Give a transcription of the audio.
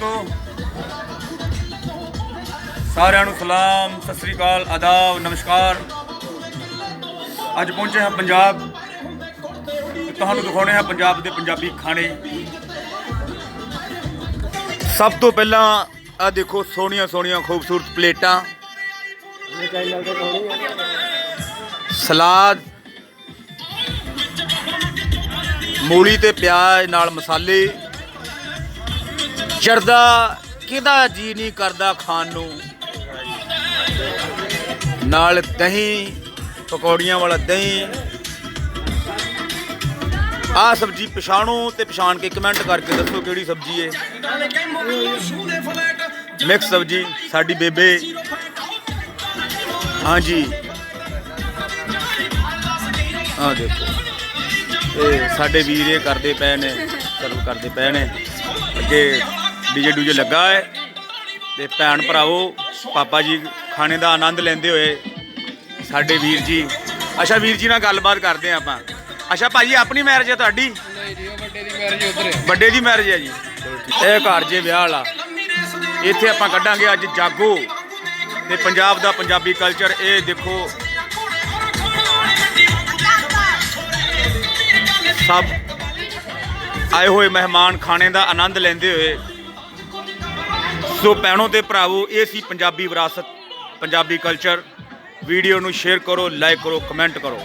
ਦੋਸਤੋ। ਸਾਰਿਆਂ ਨੂੰ ਸਲਾਮ, ਸਤਿ ਸ੍ਰੀ ਅਕਾਲ, ਆਦਾਬ, ਨਮਸਕਾਰ। ਅੱਜ ਪਹੁੰਚੇ ਹਾਂ ਪੰਜਾਬ। ਤੁਹਾਨੂੰ ਦਿਖਾਉਣੇ ਹਾਂ ਪੰਜਾਬ ਦੇ ਪੰਜਾਬੀ ਖਾਣੇ। ਸਭ ਤੋਂ ਪਹਿਲਾਂ ਆ ਦੇਖੋ ਸੋਹਣੀਆਂ ਸੋਹਣੀਆਂ ਖੂਬਸੂਰਤ ਪਲੇਟਾਂ। ਸਲਾਦ, ਮੂਲੀ ਤੇ ਪਿਆਜ਼ ਨਾਲ ਮਸਾਲੇ। ਜਰਦਾ ਕਿਹਦਾ ਜੀ ਨਹੀਂ ਕਰਦਾ ਖਾਣ ਨੂੰ? ਨਾਲ ਦਹੀਂ, ਪਕੌੜੀਆਂ ਵਾਲਾ ਦਹੀਂ। ਆ ਸਬਜੀ ਪਛਾਣੋ ਤੇ ਪਛਾਣ ਕੇ ਕਮੈਂਟ ਕਰਕੇ ਦੱਸੋ ਕਿਹੜੀ ਸਬਜੀ ਹੈ ਮਿਕਸ ਸਬਜੀ, ਸਾਡੀ ਬੇਬੇ। ਹਾਂਜੀ। ਆ ਦੇਖੋ। ਤੇ ਸਾਡੇ ਵੀਰ ਇਹ ਕਰਦੇ ਪਏ ਨੇ, ਸਰਵ ਕਰਦੇ ਪਏ ਨੇ। ਅੱਗੇ ਡੀਜੇ ਡੂਜੇ ਲੱਗਾ ਹੈ ਤੇ ਭੈਣ ਭਰਾਵੋ ਪਾਪਾ ਜੀ ਖਾਣੇ ਦਾ ਆਨੰਦ ਲੈਂਦੇ ਹੋਏ ਸਾਡੇ ਵੀਰ ਜੀ। ਅੱਛਾ ਵੀਰ ਜੀ ਨਾਲ ਗੱਲਬਾਤ ਕਰਦੇ ਹਾਂ ਆਪਾਂ। ਅੱਛਾ ਭਾਜੀ ਆਪਣੀ ਮੈਰਿਜ ਹੈ ਤੁਹਾਡੀ? ਵੱਡੇ ਦੀ ਮੈਰਿਜ ਹੈ ਜੀ। ਇਹ ਘਰ ਜੇ ਵਿਆਹ ਵਾਲਾ। ਇੱਥੇ ਆਪਾਂ ਕੱਢਾਂਗੇ ਅੱਜ ਜਾਗੋ। ਤੇ ਪੰਜਾਬ ਦਾ ਪੰਜਾਬੀ ਕਲਚਰ ਇਹ ਦੇਖੋ। ਸਭ ਆਏ ਹੋਏ ਮਹਿਮਾਨ ਖਾਣੇ ਦਾ ਆਨੰਦ ਲੈਂਦੇ ਹੋਏ ਸੋ ਭੈਣੋ ਤੇ ਭਰਾਵੋ, ਇਹ ਸੀ ਪੰਜਾਬੀ ਵਿਰਾਸਤ, ਪੰਜਾਬੀ ਕਲਚਰ ਵੀਡੀਓ ਨੂੰ ਸ਼ੇਅਰ ਕਰੋ ਲਾਈਕ ਕਰੋ ਕਮੈਂਟ ਕਰੋ।